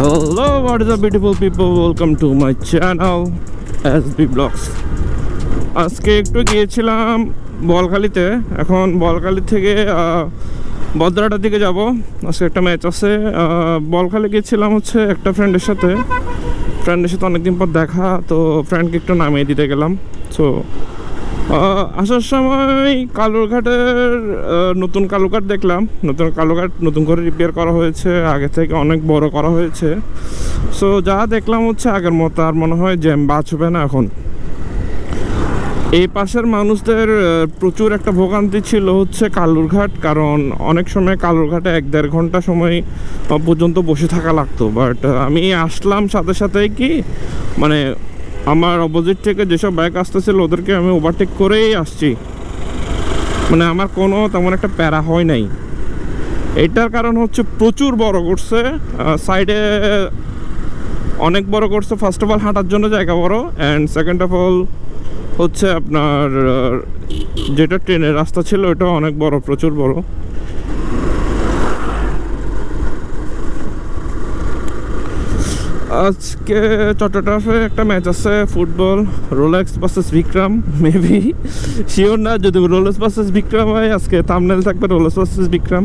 Hello, what is up, beautiful people? Welcome to my channel, SB Vlogs. আজকে একটু গিয়েছিলাম বলখালিতে। এখন বলখালি থেকে বদ্রাটার দিকে যাব। আজকে একটা ম্যাচ আছে। বলখালি গিয়েছিলাম হচ্ছে একটা ফ্রেন্ডের সাথে। ফ্রেন্ডের সাথে অনেকদিন পর দেখা তো ফ্রেন্ডকে একটু নামিয়ে দিতে গেলাম। সো আসার সময় কালুরঘাটের নতুন কালুঘাট দেখলাম। নতুন কালুঘাট নতুন করে রিপেয়ার করা হয়েছে। আগে থেকে অনেক বড় করা হয়েছে। সো যা দেখলাম হচ্ছে আগের মতো, আর মনে হয় জ্যাম বাঁচবে না এখন। এই পাশের মানুষদের প্রচুর একটা ভোগান্তি ছিল হচ্ছে কালুরঘাট, কারণ অনেক সময় কালুরঘাটে এক দেড় ঘণ্টা সময় পর্যন্ত বসে থাকা লাগতো। বাট আমি আসলাম সাথে সাথে কি মানে আমার অপোজিট থেকে যেসব বাইক আসতেছিল, ওদেরকে আমি ওভারটেক করেই আসছি। মানে আমার কোনো তেমন একটা প্যারা হয় নাই। এটার কারণ হচ্ছে প্রচুর বড় করছে। সাইডে অনেক বড় করছে। ফার্স্ট অফ অল হাঁটার জন্য জায়গা বড়। অ্যান্ড সেকেন্ড অফ অল হচ্ছে আপনার যেটা ট্রেনের রাস্তা ছিল, ওটা অনেক বড়, প্রচুর বড়। আজকে চট্টগ্রামে একটা ম্যাচ আছে football Rolex versus Vikram maybe sure না, যদি রোলেক্স ভার্সেস বিক্রম হয়, আজকে থামনেল থাকবে রোলেক্স ভার্সেস বিক্রম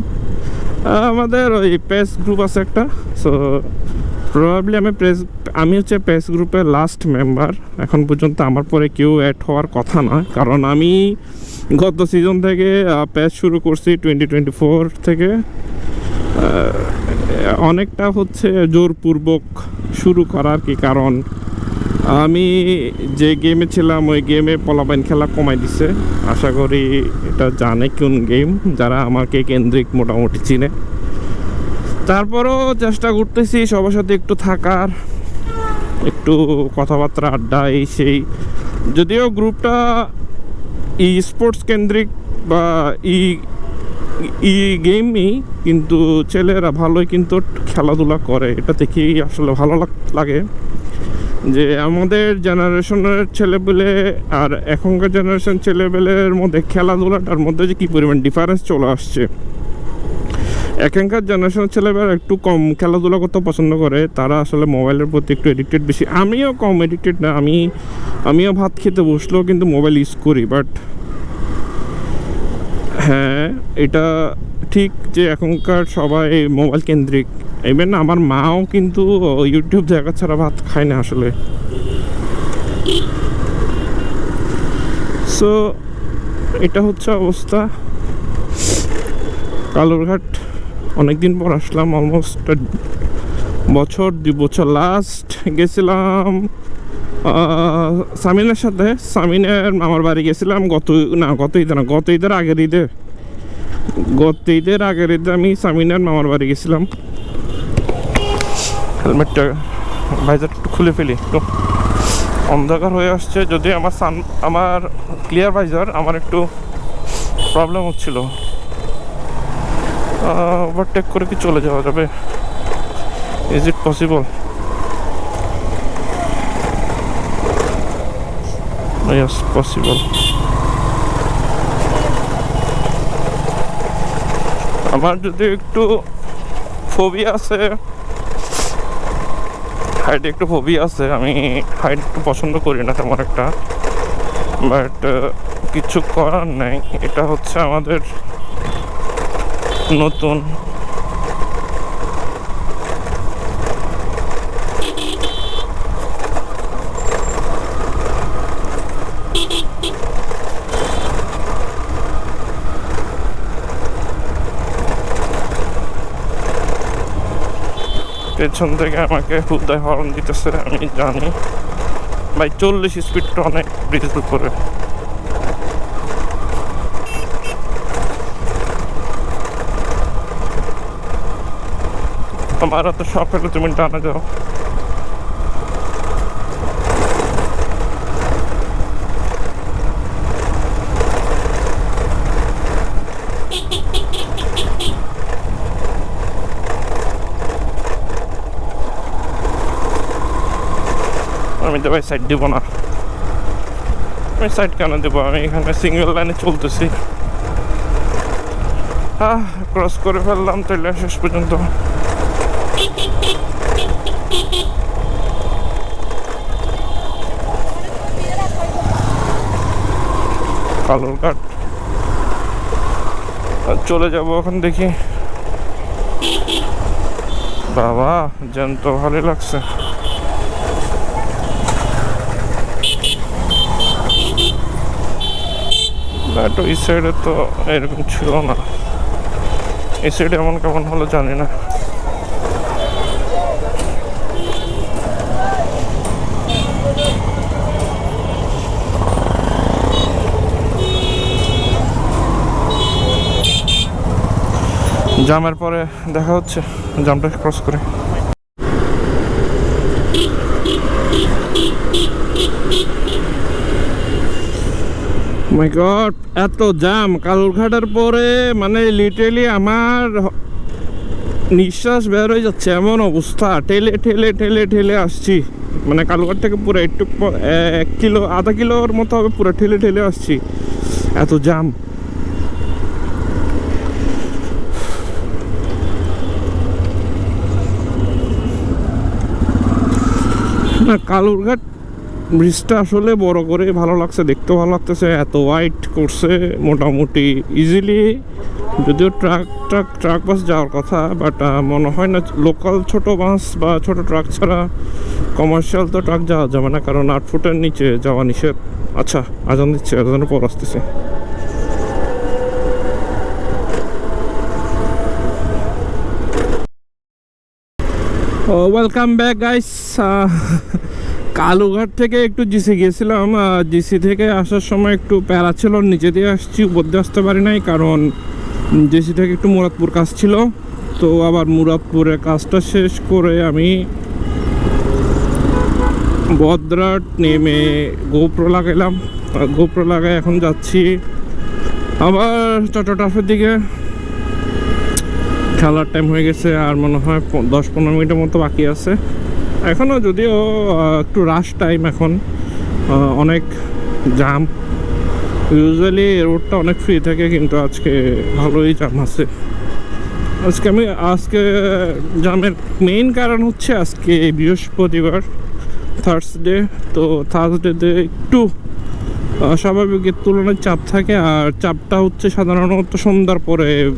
আমাদের ওই পেস গ্রুপ আছে একটা সো প্রবাবলি আমি প্রেস আমি হচ্ছে পেস গ্রুপের লাস্ট মেম্বার এখন পর্যন্ত আমার পরে কেউ অ্যাড হওয়ার কথা না, কারণ আমি গত সিজন থেকে প্যাচ শুরু করছি টোয়েন্টি টোয়েন্টি ফোর থেকে অনেকটা হচ্ছে জোরপূর্বক শুরু করার কি কারণ? আমি যে গেমে ছিলাম, ওই গেমে পলাবাইন খেলা কমাই দিছে। আশা করি এটা জানে কোন গেম যারা আমাকে কেন্দ্রিক মোটামুটি চিনে। তারপরও চেষ্টা করতেছি সবার সাথে একটু থাকার, একটু কথাবার্তা আড্ডা এই সেই। যদিও গ্রুপটা ই স্পোর্টস কেন্দ্রিক বা ই ই গেমই কিন্তু ছেলেরা ভালোই কিন্তু খেলাধুলা করে। এটা দেখেই আসলে ভালো লাগে যে আমাদের জেনারেশনের ছেলেপেলে আর এখনকার জেনারেশন ছেলেপেলের মধ্যে খেলাধুলাটার মধ্যে যে কী পরিমাণ ডিফারেন্স চলে আসছে। এখনকার জেনারেশনের ছেলেমেয়েরা একটু কম খেলাধুলা করতে পছন্দ করে, তারা আসলে মোবাইলের প্রতি একটু এডিক্টেড বেশি। আমিও কম এডিক্টেড না, আমি, আমিও ভাত খেতে বসলেও কিন্তু মোবাইল ইউজ করি বাট হ্যাঁ এটা ঠিক যে এখনকার সবাই মোবাইল কেন্দ্রিক। ইভেন আমার মাও কিন্তু ইউটিউব দেখা ছাড়া ভাত খায় না আসলে। সো এটা হচ্ছে অবস্থা। কালুরঘাট, অনেকদিন পর আসলাম অলমোস্ট বছর, দুই বছর লাস্ট গেছিলাম। সামিনের সাথে, সামিনের মামার বাড়ি গেছিলাম, গত, না, গত ঈদে না, গত ঈদের আগের ঈদে। গত ঈদের আগের ঈদে আমি সামিনের মামার বাড়ি গেছিলাম। হেলমেটটা ভাইজার একটু খুলে ফেলি তো অন্ধকার হয়ে আসছে। যদি আমার সান আমার ক্লিয়ার ভাইজার আমার একটু প্রবলেম হচ্ছিল। ওভারটেক করে কি চলে যাওয়া যাবে? Is it possible yes possible আমার যদি একটু ফোবি আছে হাইট একটু ফোবি আছে, আমি হাইট একটু পছন্দ করি না তেমন একটা। বাট কিছু করার নেই। এটা হচ্ছে আমাদের নতুন পেছন থেকে আমাকে হুদায় হর্ন দিতেছে, আমি জানি। ভাই, চল্লিশ স্পিডটা অনেক ব্রিজের উপরে। আমার তো শখ হলে তুমি টানা যাও। দিতে ভাই সাইড দেবো না আমি সাইড কেন দেবো আমি এখানে সিঙ্গেল লাইনে চলতেছি। হ্যাঁ ক্রস করে ফেললাম তাহলে শেষ পর্যন্ত। কালুরঘাট চলে যাব ওখান দেখি। বাবা, জ্যান্ত ভালোই লাগছে। বাট ওই সাইডে তো এরকম ছিল না। এই সাইডে এমন কেমন হলো জানি না। জামের পরে দেখা হচ্ছে। জামটা ক্রস করে। মাই গড এত জাম কালুরঘাটের পরে মানে লিটারেলি আমার নিঃশ্বাস বের হয়ে যাচ্ছে, এমন অবস্থা। ঠেলে ঠেলে ঠেলে ঠেলে আসছি। মানে কালুঘাট থেকে পুরো একটু এক কিলো, আধা কিলোর মতো হবে, পুরো ঠেলে ঠেলে আসছি। এত জাম না, কালুরঘাট ব্রিজটা আসলে বড় করে ভালো লাগছে দেখতে ভালো লাগতেছে, এত ওয়াইট করছে, মোটামুটি ইজিলি যদিও ট্রাক ট্রাক ট্রাক বাস যাওয়ার কথা বাট মনে হয় না লোকাল ছোট বাস বা ছোট ট্রাক ছাড়া কমার্শিয়াল তো ট্রাক যাওয়া যাবে না, কারণ আট ফুটের নিচে যাওয়া নিষেধ। আচ্ছা আজান দিচ্ছে, আজানের পর আসতেছে। ওয়েলকাম ব্যাক গাইস কালুঘাট থেকে একটু জিসি গিয়েছিলাম জিসি থেকে আসার সময় একটু প্যারা ছিল, নিচে দিয়ে আসছি দিয়ে আসতে পারি নাই, কারণ জিসি থেকে একটু মুরাদপুর কাজ ছিল। তো আবার মুরাদপুরের কাজটা শেষ করে আমি বদ্রাট নেমে গোপ্রো লাগাইলাম। গোপ্রো লাগাই এখন যাচ্ছি আবার চট্টটাফের দিকে। খেলার টাইম হয়ে গেছে, আর মনে হয় দশ পনেরো মিনিটের মতো বাকি আছে। এখনও যদিও একটু রাশ টাইম এখন অনেক জাম ইউজুয়ালি রোডটা অনেক ফ্রি থাকে, কিন্তু আজকে ভালোই জাম আছে। আজকে আমি, আজকে জামের মেইন কারণ হচ্ছে আজকে বৃহস্পতিবার থার্সডে তো থার্সডেতে একটু স্বাভাবিকের তুলনায় চাপ থাকে, আর চাপটা হচ্ছে সাধারণত সন্ধ্যার পরে,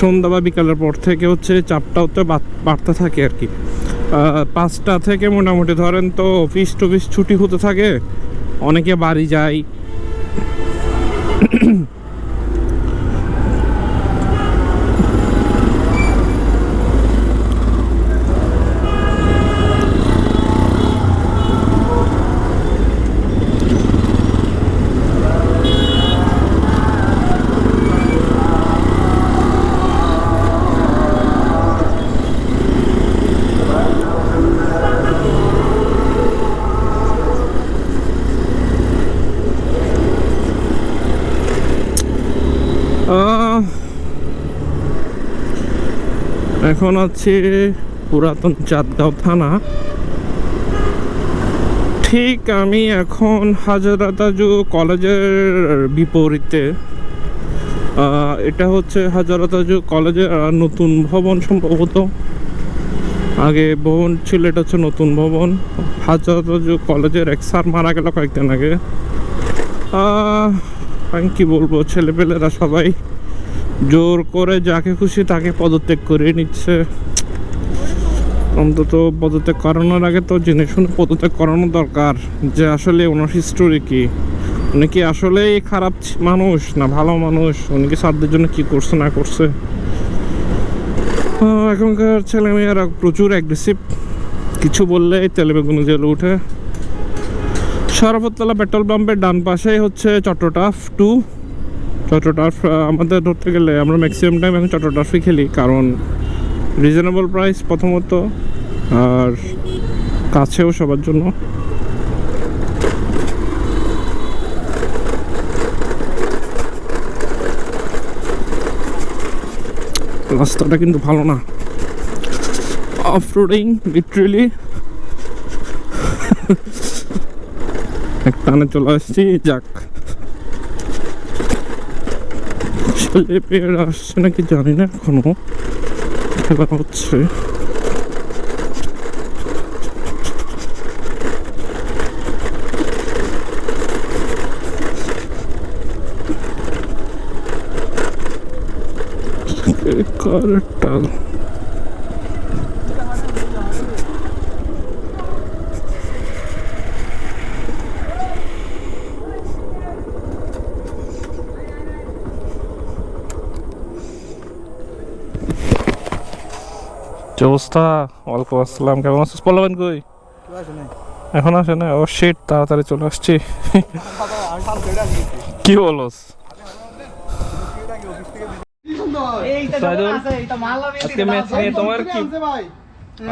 সন্ধ্যা বা বিকালের পর থেকে হচ্ছে চাপটা হচ্ছে বাড়- বাড়তে থাকে আর কি। পাঁচটা থেকে মোটামুটি ধরেন তো অফিস টফিস ছুটি হতে থাকে অনেকে বাড়ি যায়। এখন আছে পুরাতন চাঁদগাঁও থানা। ঠিক আমি এখন হাজারাতাজু কলেজের বিপরীতে। এটা হচ্ছে হাজারাতাজু কলেজের নতুন ভবন সম্ভবত। আগে ভবন ছিল, এটা হচ্ছে নতুন ভবন। হাজারাতাজু কলেজের এক স্যার মারা গেল কয়েকদিন আগে। আমি কি বলব, ছেলেপেলেরা সবাই জোর করে যাকে খুশি তাকে পদত্যাগ করে নিচ্ছে। অন্তত পদত্যাগ করানোর আগে তো জেনে শুনে পদত্যাগ করানো দরকার যে আসলে ওনার হিস্টোরি কি। উনি কি আসলেই খারাপ মানুষ না ভালো মানুষ? উনি কি সাধ্যের জন্য কি করছে না করছে? এখনকার ছেলেমেয়েরা প্রচুর অ্যাগ্রেসিভ কিছু বললে তেলে বেগুনে জেলে উঠে। শরাফতলা পেট্রোল পাম্পের ডান পাশেই হচ্ছে চট্টটাফ টু। চট্টটাফ আহ, আমাদের ধরতে গেলে আমরা ম্যাক্সিমাম টাইম এখন চট্টটাফই খেলি কারণ রিজনেবল প্রাইস প্রথমত আর কাছেও সবার জন্য। রাস্তাটা কিন্তু ভালো না। অফ রোডিং লিটারেলি এক টানে চলে আসছি যাক। আসছে নাকি জানি না এখনও। খেলা হচ্ছে। কারটা কি অবস্থা? ওয়ালাইকুম আসসালাম কেমন আছিস পল্লবেন কই? এখন আসে না ও শিট তাড়াতাড়ি চলে আসছি। কি বলস? আজকে ম্যাচ নিয়ে তোমার কি?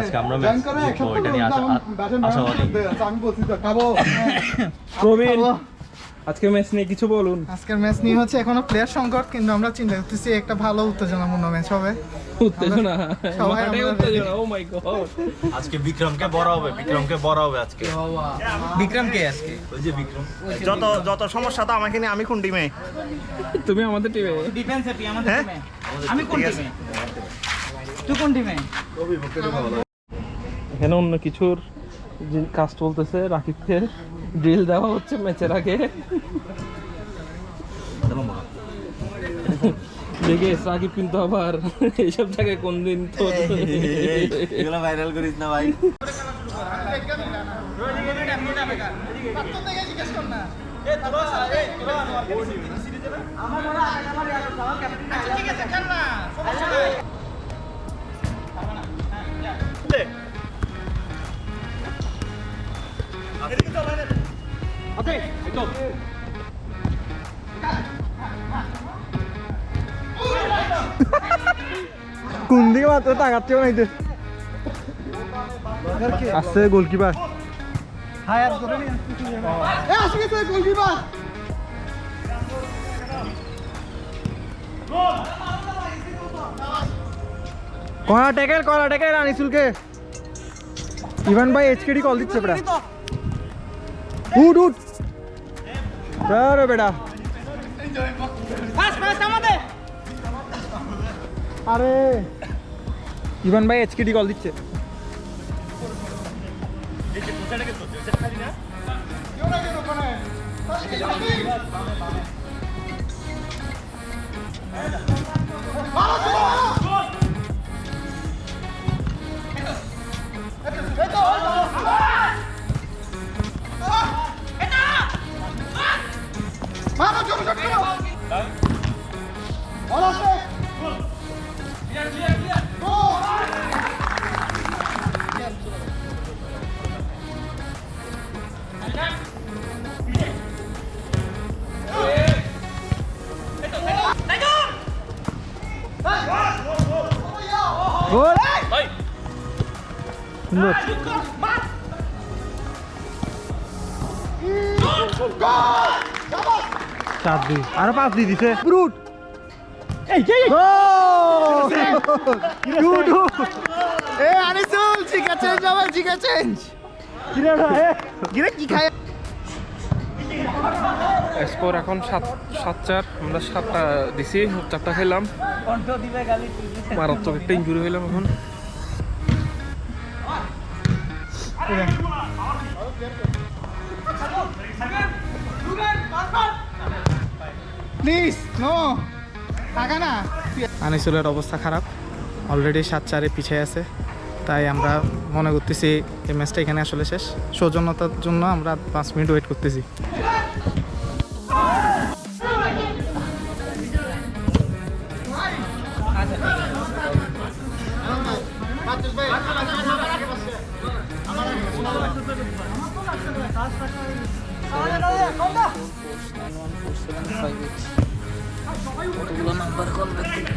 আজকে আমরা ম্যাচ জিতবো এটা নিয়ে আশা আশাবাদী। প্রবীণ। আজকে ম্যাচ নিয়ে কিছু বলুন? আজকের ম্যাচ নিয়ে হচ্ছে এখনও প্লেয়ার সংকট কিন্তু আমরা চিন্তা করতেছি একটা ভালো উত্তেজনাপূর্ণ ম্যাচ হবে। উত্তেজনা? সবাই উত্তেজনা ও মাই গড আজকে বিক্রমকে বড় হবে বিক্রমকে বড় হবে আজকে। বিক্রম কে আজকে? ওই যে বিক্রম। যত যত সমস্যা তো আমাকে নিয়ে আমি কোন টিমে তুমি আমাদের টিমে ডিফেন্সে তুই আমাদের হ্যাঁ? টিমে আমি কোন টিমে তুই কোন টিমে এখানে অন্য কিছুর কাজ চলতেছে রাকিবকে। ড্রিল দেওয়া হচ্ছে ম্যাচের আগে। দেখে রাকিব কিন্তু আবার এইসব জায়গায় কোন দিন তো এগুলো ভাইরাল করিস না ভাই। কোন দিকে মাত্র তাকাচ্ছেও নাই আসছে গোলকিপার হায়াত করে নিয়ে এ আসি গেছে গোলকিপার কড়া ট্যাকেল কড়া ট্যাকেল আনিসুলকে ইভান ভাই এইচকেডি কল দিচ্ছে বেটা উঠ উঠ রে বেটা আরে ইভান ভাই এইচকেডি কল দিচ্ছে গোল সুন্দর চার দুই আরও পাঁচ দিয়ে দিছে ব্রুট এ আনিসুল জিকা চেঞ্জ আবার জিকা চেঞ্জ গিরে কি খায় স্কোর এখন সাত সাত চার আমরা সাতটা দিছি চারটা খেলাম মারাত্মক একটা ইঞ্জুরি হইলাম এখন প্লিজ নো টাকা না আনিসুলের অবস্থা খারাপ অলরেডি সাত চারে পিছিয়ে আছে তাই আমরা মনে করতেছি এই ম্যাচটা এখানে আসলে শেষ সৌজন্যতার জন্য আমরা পাঁচ মিনিট ওয়েট করতেছি saygı. Abdullah Akbar kol bekle.